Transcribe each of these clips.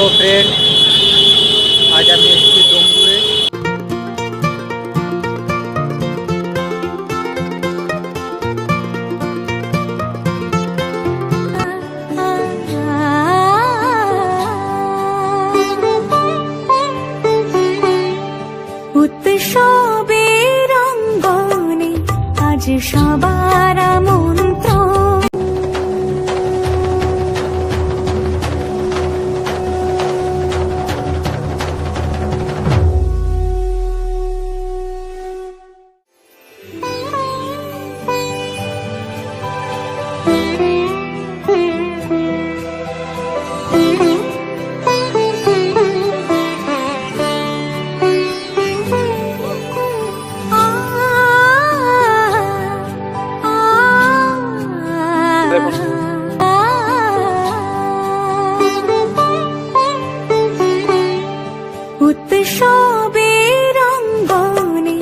Hello friend আজ আমি এসেছি ডোমজুড়ে উৎসবের অঙ্গনে আজ সবার মন্ত্র উৎসবের রঙ্গনে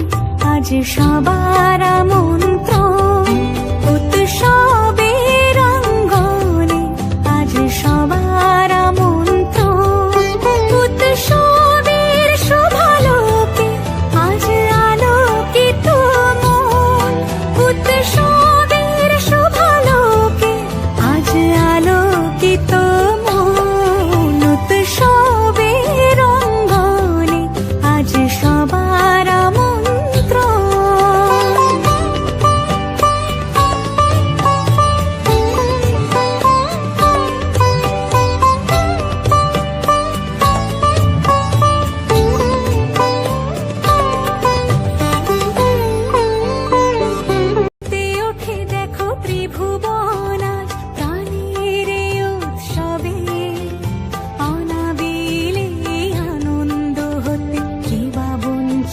আজ সবার মন্ত্র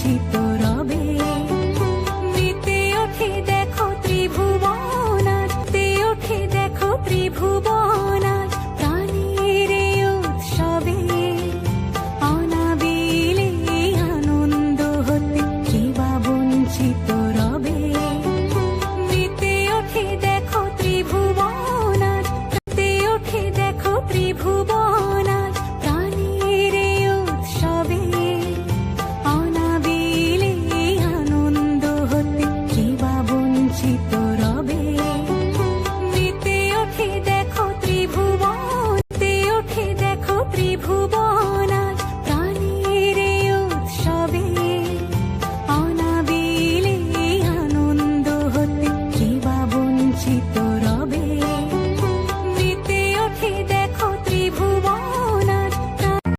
বঞ্চিত রবে। মেতে ওঠে দেখো ত্রিভুবন ওঠে দেখো ত্রিভুবন।